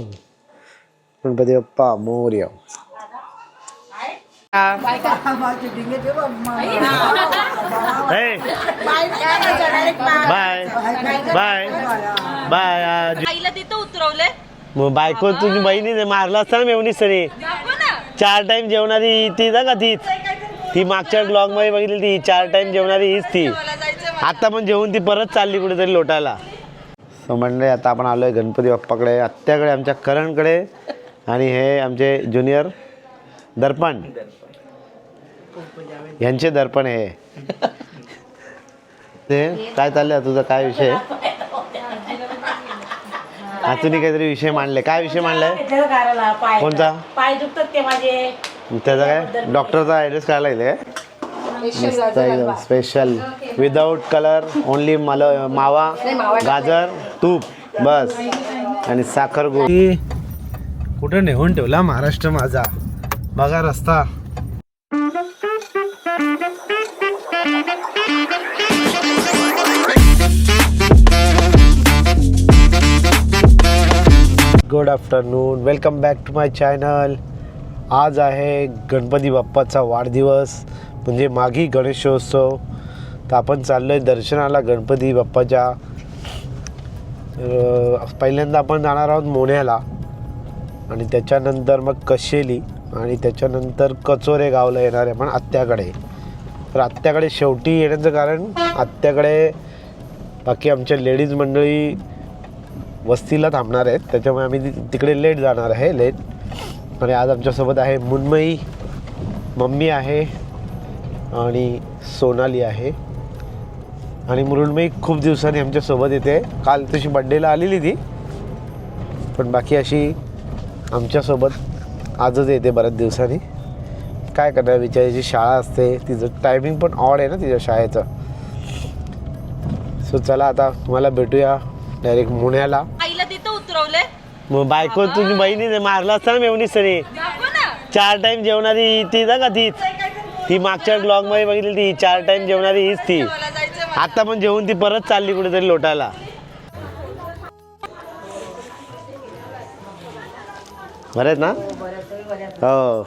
Ganpati Bappa Morya bye bye bye आईला तिथं उतरवले मग बायको तुझी बहिणी मारला असता ना मेवणीच तरी. दाखव ना. चार टाइम जेवणारी ती ना का तीच? ती मागच्या ब्लॉगमध्ये बघितली ती चार टाइम जेवणारी हीच ती. आता पण जेवून ती परत चालली कुठेतरी लोटायला. सो मंडळी आता आपण आलोय गणपती बाप्पाकडे आत्याकडे आमच्या करणकडे. आणि हे आमचे ज्युनियर दर्पण. यांचे दर्पण हे. ते काय चाललंय तुझा? काय विषय? हा तुम्ही काहीतरी विषय मांडले. काय विषय मांडलाय? करायला कोणता? पाय दुखतात ते माझे. त्याचा काय? डॉक्टरचा ॲड्रेस काढला इथे मस्त एकदम स्पेशल विदाऊट कलर ओनली मल मावा गाजर तूप बस आणि साखर गोळी कुठं नेऊन ठेवला महाराष्ट्र माझा? बघा रस्ता. Good afternoon welcome back to my channel आज आहे गणपती बाप्पाचा वाढदिवस. म्हणजे माघी गणेशोत्सव तर आपण चाललो आहे दर्शनाला गणपती बाप्पाच्या. पहिल्यांदा आपण जाणार आहोत मोण्याला आणि त्याच्यानंतर मग कशेली आणि त्याच्यानंतर कचोरे गावला येणार आहे पण आत्याकडे. तर आत्याकडे शेवटी येण्याचं कारण आत्याकडे बाकी आमच्या लेडीज मंडळी वस्तीला थांबणार आहेत. त्याच्यामुळे आम्ही तिकडे लेट जाणार आहे लेट. आणि आज आमच्यासोबत आहे मुन्मयी. मम्मी आहे. आणि सोनाली आहे. आणि मृण्मयी खूप दिवसांनी आमच्यासोबत येते. काल तशी बड्डेला आलेली ती. पण बाकी अशी आमच्यासोबत आजच येते बऱ्याच दिवसांनी. काय करणार बिचारीची शाळा असते. तिचं टायमिंग पण ऑड आहे ना तिच्या शाळेचं. सो चला आता तुम्हाला भेटूया डायरेक्ट मुण्याला. आईला तिथं उतरवले मग बायको तुझी बहिणी मारला असता ना मेवणीच तरी चार टाइम जेवणारी ती ना का तीच? ती मागच्या ब्लॉगमध्ये बघितली ती चार टाइम जेवणारी हीच ती. आता पण जेवून ती परत चालली कुठेतरी लोटायला. बरं आहेत ना? हो.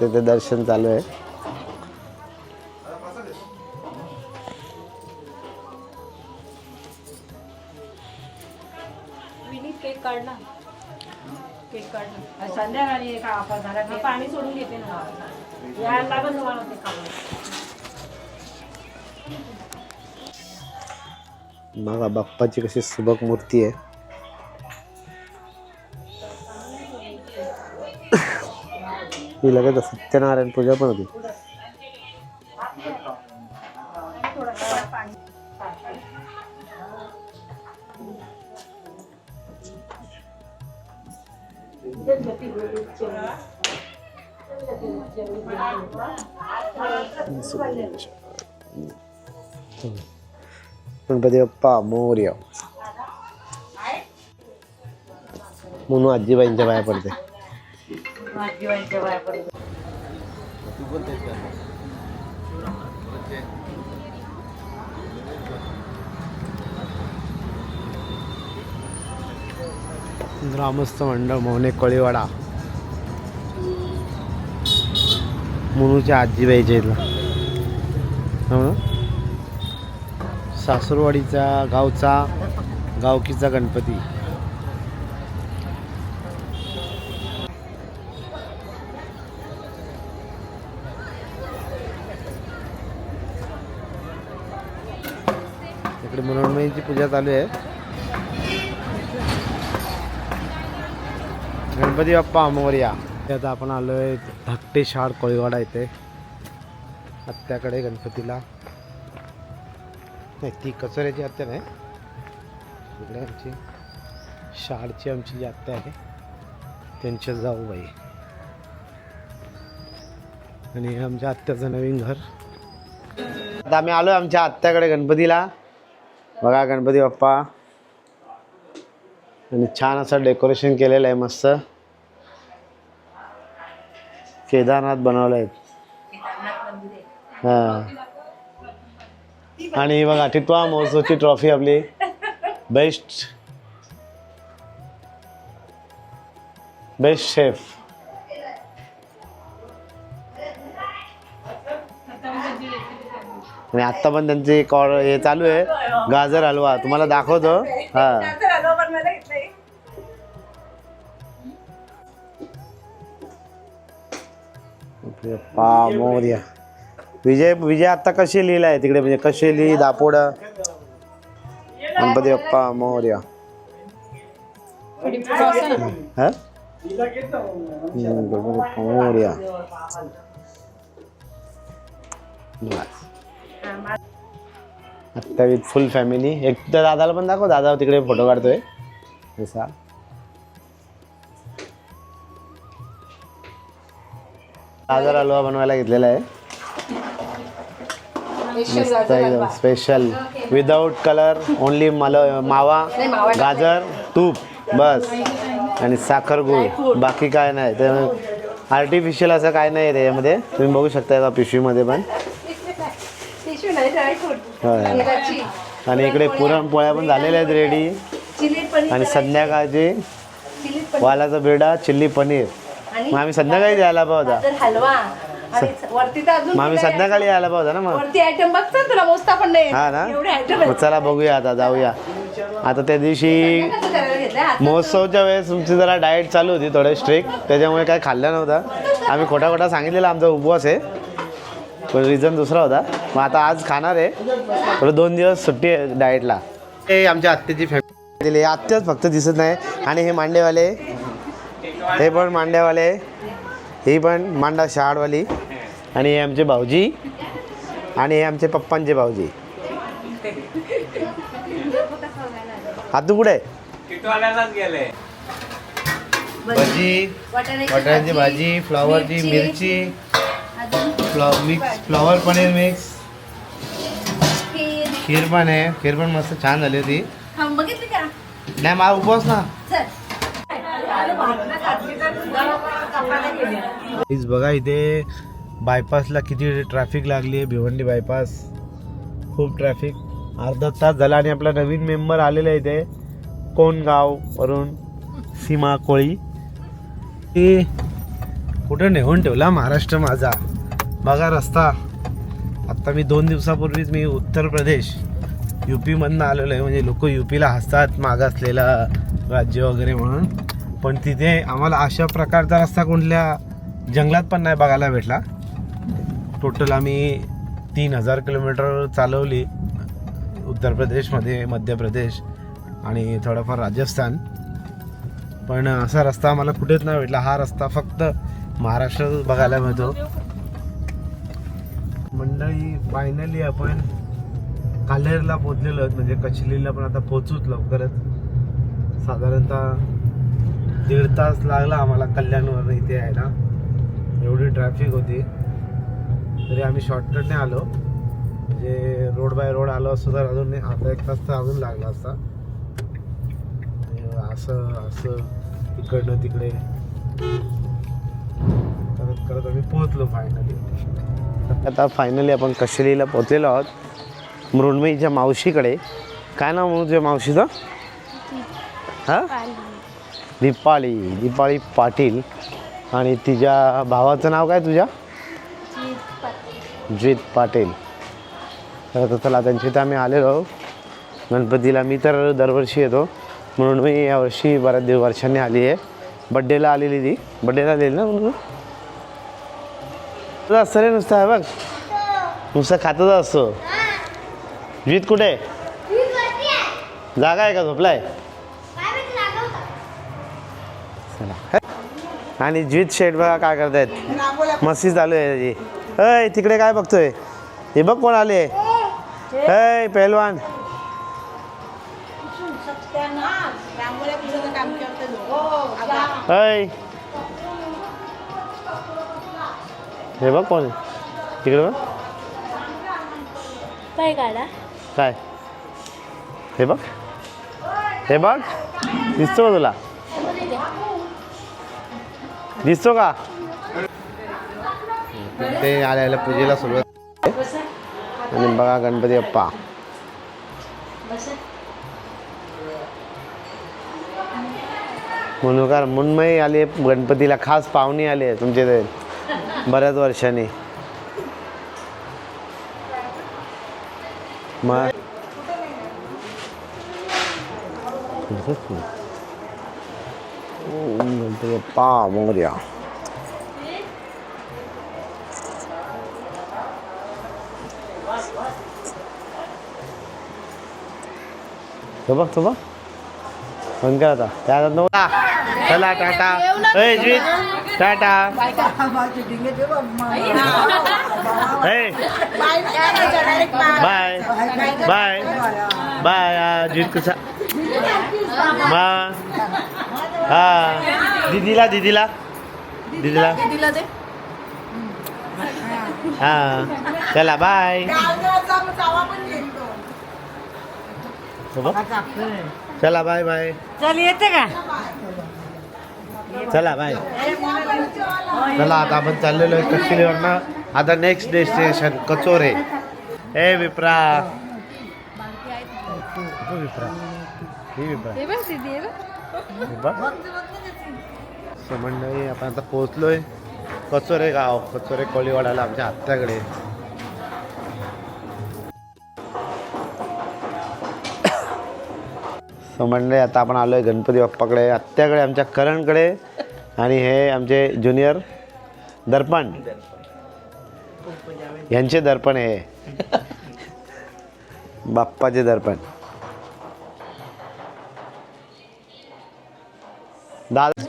तिथे दर्शन चालू आहे. आपण घरात पाणी सोडून घेते ना. यायला लागत तुम्हाला ते काम बघा बाप्पाची कशी सुबक मूर्ती आहे. ही लगेच सत्यनारायण पूजा पण होती. गणपती बाप्पा म्हणून आजीबाईंच्या बाया पडते. ग्रामस्थ मंडळ मोहने कळीवाडा. मुनूच्या आजीबाईच्या इथला. सासूरवाडीचा गावचा गावकीचा गणपती. इकडे मनोरमयीची पूजा चालू आहे. गणपती बाप्पा अमोर्या. आता आपण आलोय धाकटे शाळ कोळीवाडा इथे. आत्याकडे गणपतीला. नाही ती कचोऱ्याची आत्या नाही. इकडे आमची शाळची आमची जी आत्या आहे त्यांच्या जाऊबाई. आणि हे आमच्या आत्याचं नवीन घर. आता आम्ही आलोय आमच्या आत्याकडे गणपतीला. बघा गणपती बाप्पा. आणि छान असं डेकोरेशन केलेलं आहे मस्त. केदारनाथ बनवलं आहे. हां. आणि बघा टिटवा महोत्सवची ट्रॉफी आपली बेस्ट बेस्ट शेफ. आणि आत्ता पण त्यांचे कॉर हे चालू आहे. गाजर हलवा. तुम्हाला दाखवतो. हा. मोर्या विजय विजय आता लिहिलं आहे तिकडे? म्हणजे कशी लिही दापोड? गणपती बाप्पा मोर्या. हा? गणपती बाप्पा आत्ता विथ फुल फॅमिली. एक तर दादाला पण दाखव दादा तिकडे फोटो काढतोय. जसा दादाला हलवा बनवायला घेतलेला आहे. मस्त एकदम स्पेशल विदाउट कलर ओनली मल मावा गाजर तूप बस. आणि साखर गुळ. बाकी काय नाही. तर आर्टिफिशियल असं काय नाही त्याच्यामध्ये तुम्ही बघू शकता का पिशवीमध्ये पण. आणि इकडे पुरणपोळ्या पण झालेल्या आहेत रेडी आणि संध्याकाळची वालाचा बेडा चिल्ली पनीर. मग आम्ही संध्याकाळी यायला पाहिजे पनीर हलवा. आणि वरती तर अजून मग आम्ही तुला संध्याकाळी यायला पाहिजे ना मग. वरती आयटम बघ तुला मोजता पण नाही हा ना? एवढे आयटम मग चला बघूया आता जाऊया. आता त्या दिवशी कसं करायला घेतलंय? हात महोत्सवच्या वेळेस तुमची जरा डाएट चालू होती थोडे स्ट्रिक्ट त्याच्यामुळे काय खाल्लं नव्हतं. आम्ही खोटा खोटा सांगितलेला आमचा उपवास आहे. पण रिझन दुसरा होता. मग आता आज खाणार आहे. थोडं दोन दिवस सुट्टी आहे डाएटला हे आमच्या आत्याची फॅमिली आत्याच फक्त दिसत नाही. आणि हे मांडेवाले. हे पण मांड्यावाले ही पण मांडा शहाडवाली आणि हे आमचे भाऊजी. आणि हे आमचे पप्पांचे भाऊजी. हातू कुठे? आहे? भजी बटाट्याची भाजी फ्लॉवरची मिरची. Flaw mix flower paneer mix. Kheer. पण आहे खीर पण मस्त छान झाली होती. बघितली का? नाही मला उपवास ना. बघा इथे बायपासला किती ट्रॅफिक लागली आहे? भिवंडी बायपास खूप ट्रॅफिक अर्धा तास झाला आणि आपला नवीन मेंबर आलेला आहे इथे. कोणगाव वरून सीमा कोळी. ते कुठं नेऊन ठेवला महाराष्ट्र माझा? बघा रस्ता. आत्ता मी दोन दिवसापूर्वीच मी उत्तर प्रदेश. यू पीमधनं आलेलो आहे. म्हणजे लोक यू पीला हसतात मागासलेला राज्य वगैरे म्हणून. पण तिथे आम्हाला अशा प्रकारचा रस्ता कुठल्या जंगलात पण नाही बघायला भेटला. टोटल आम्ही तीन हजार किलोमीटर चालवली. उत्तर प्रदेशमध्ये मध्य प्रदेश आणि थोडंफार राजस्थान. पण असा रस्ता आम्हाला कुठेच नाही भेटला. हा रस्ता फक्त महाराष्ट्रातच बघायला मिळतो. मंडळी फायनली आपण कालेरला पोचलेलो आहोत. म्हणजे कचलीला पण आता पोचूच लवकरच. साधारणतः दीड तास लागला आम्हाला कल्याणवर इथे यायला. एवढी ट्रॅफिक होती. तरी आम्ही शॉर्टकटने आलो. म्हणजे रोड बाय रोड आलो असतो तर अजून आता एक तास तर अजून लागला असता. असं असं तिकडनं तिकडे. करत करत आम्ही पोहोचलो फायनली आता फायनली आपण कशेरीला पोहोचलेलो आहोत. मृण्मयीच्या मावशीकडे. काय नाव म्हणू तुझ्या मावशीचं? हां? दीपाळी दीपाळी पाटील. आणि तिच्या भावाचं नाव काय तुझ्या? जीत पाटील. तर चला त्यांच्या इथं आम्ही आलेलो आहोत. गणपतीला मी तर दरवर्षी येतो. म्हणून मी यावर्षी बऱ्याच दिव वर्षांनी आली आहे. बड्डेला आलेली ती. बड्डेला आलेली ना म्हणून? तुला असतं रे नुसतं आहे बघ. नुसतं खातच असतो. जीत कुठे? आहे? जागा आहे का? झोपलाय? आणि जीत शेट बघा काय करतायत. मस्ती चालू आहे त्याची. अय तिकडे काय बघतोय? हे बघ कोण आले. अय पहलवान. अय हे बघ कोण तिकडे बघ. काय काढा काय? हे बघ. हे बघ. दिसतो का तुला? दिसतो का? ते आल्याला पूजेला सुरुवात. आणि बघा गणपती बाप्पा. म्हणून मुन्मयी आले गणपतीला खास पाहुणे आले तुमचे ते. बऱ्याच वर्षांनी. मग गणपती बाप्पा मोर्या तो बघ तो बघ. बंद कर आता त्या हातात नको. चला टाटा. ए जीत टाटा. ए. बाय. बाय. बाय जीत कसा मा. हा. दिदीला दिदीला. दिदीला. हा. चला बाय. बघ. चला बाय बाय चल येते का? चला बाय चला आता आपण चाललेलो आहे कशिलीवरनं आता नेक्स्ट डेस्टिनेशन कचोरे. ए विप्रा. विप्रा. ही विप्रा. हे आपण आता पोहोचलोय. कचोरे गाव कचोरे कोळीवाड्याला आमच्या आत्याकडे. सो मंडळी आता आपण आलोय गणपती बाप्पाकडे आत्याकडे आमच्या करणकडे. आणि हे आमचे ज्युनियर दर्पण. यांचे दर्पण हे. बाप्पाचे दर्पण. दादा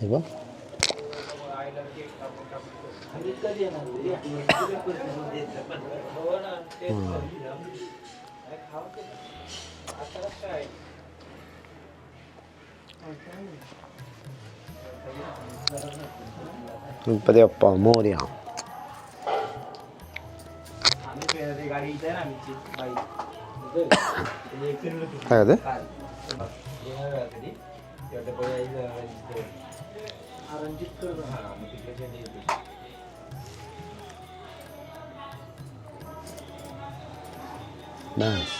हे बघ गणपती बाप्पा मोर्या काय होते Nice.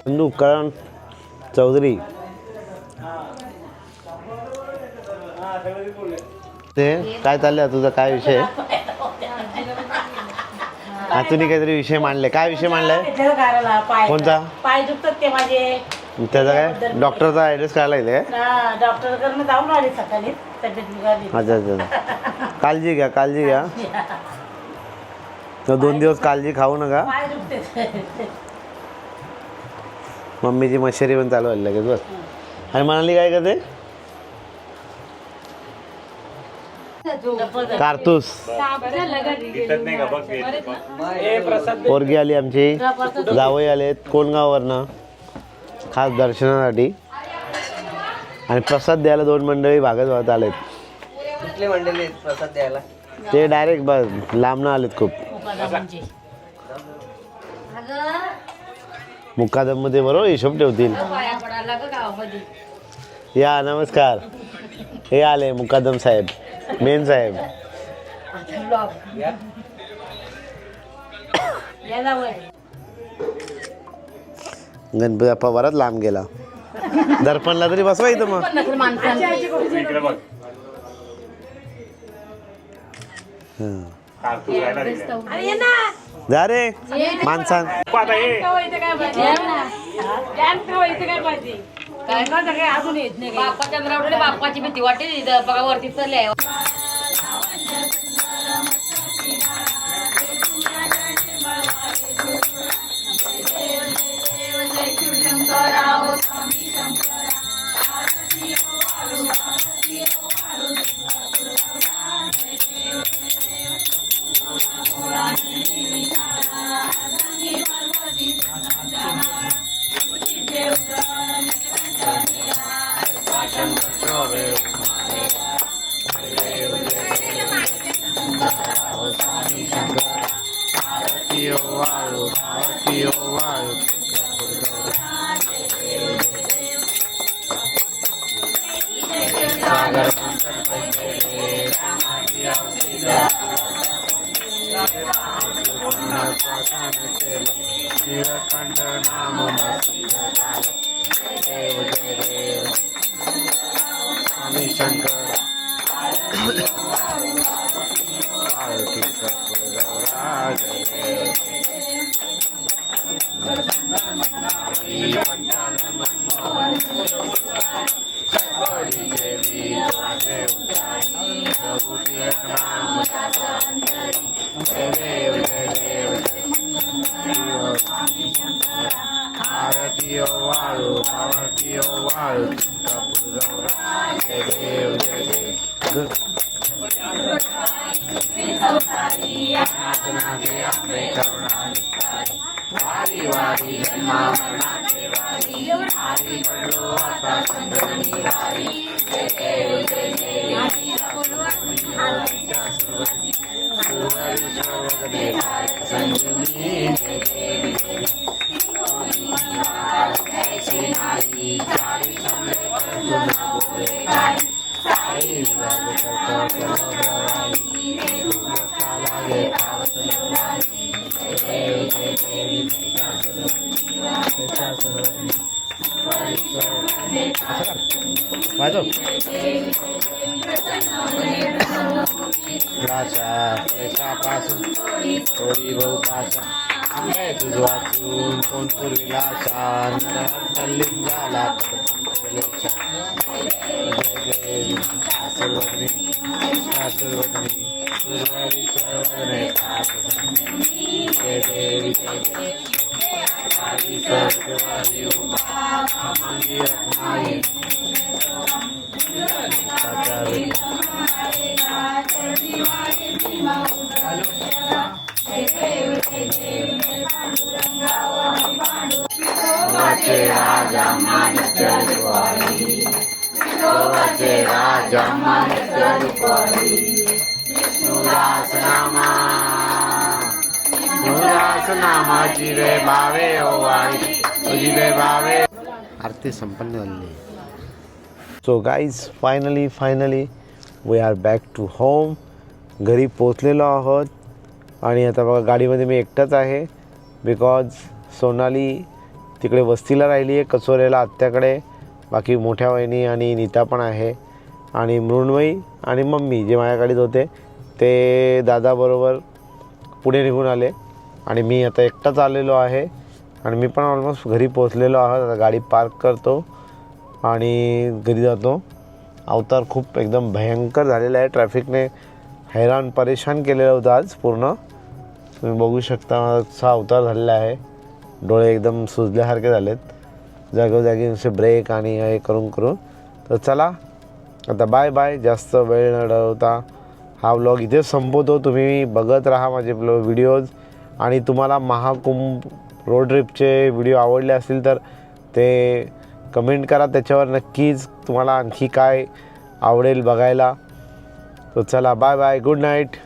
चंदू करण चौधरी. ते काय चाललंय तुझा काय विषय? हा तुम्ही काहीतरी विषय मांडले. काय विषय मांडलाय? कोणता? पाय दुखतात ते माझे. त्याचा काय? डॉक्टरचा ॲड्रेस येते काय? डॉक्टर कडनं जाऊन आले सकाळी तब्येत बिघडली. अच्छा अच्छा काळजी घ्या काळजी घ्या. तर दोन दिवस काळजी खाऊ नका. पाय दुखते. मम्मीची मशेरी पण चालू आहे लगेच बस. आणि म्हणाली काय करते? कारतूस. पोरगी आली आमची. जावई आलेत कोणगाववरनं खास दर्शनासाठी. आणि प्रसाद द्यायला दोन मंडळी भागत भागत आलेत. कुठले मंडळी आहेत प्रसाद द्यायला? ते डायरेक्ट बस लांबनं आलेत खूप. मुकादममध्ये बरोबर हिशोब ठेवतील. या नमस्कार. हे आले मुकादम साहेब मेन साहेब. या. गणपती बाप्पा बराच लांब गेला. दर्पणला तरी बसवा इथं मग. हं. अरे ये जा रे. माणसां खावा इथे बाप्पाची भीती वाटेल खावा इथे काय चालले देव जय देव स्वामी शंकर पार्वती देव देव नाथनाथे थोडी बहु पाचा आंबे तुझ वाचून कोण पूर्वीला नर लिंगाला सर्वज्ञ नामाची रे भावे तुझी रे भावे आरती संपन्न झाली. So guys finally finally we are back to home घरी पोचलेलो आहोत. आणि आता बघा गाडीमध्ये मी एकटाच आहे. बिकॉज सोनाली तिकडे वस्तीला राहिली आहे कचोऱ्याला आत्याकडे. बाकी मोठ्या वहिनी आणि नीता पण आहे. आणि मृण्मयी आणि मम्मी जे माझ्याकडेच होते ते दादाबरोबर पुढे निघून आले. आणि मी आता एकटाच आलेलो आहे. आणि मी पण ऑलमोस्ट घरी पोचलेलो आहोत. आता गाडी पार्क करतो आणि घरी जातो. अवतार खूप एकदम भयंकर झालेला आहे. ट्रॅफिकने हैराण परेशान केलेलं होतं आज पूर्ण. तुम्ही बघू शकता असा अवतार झालेला आहे. डोळे एकदम सुजल्यासारखे झालेत. जागोजागी नुसते ब्रेक आणि हे करून करून. तर चला आता बाय बाय जास्त वेळ न अडवता हा व्लॉग इथेच संपवतो. तुम्ही बघत राहा माझे व्हिडिओज आणि तुम्हाला महाकुंभ रोड ट्रिपचे व्हिडिओ आवडले असतील तर ते कमेंट करा. त्याच्यावर नक्कीच तुम्हाला आणखी काय आवडेल बघायला. तर चला बाय बाय गुड नाईट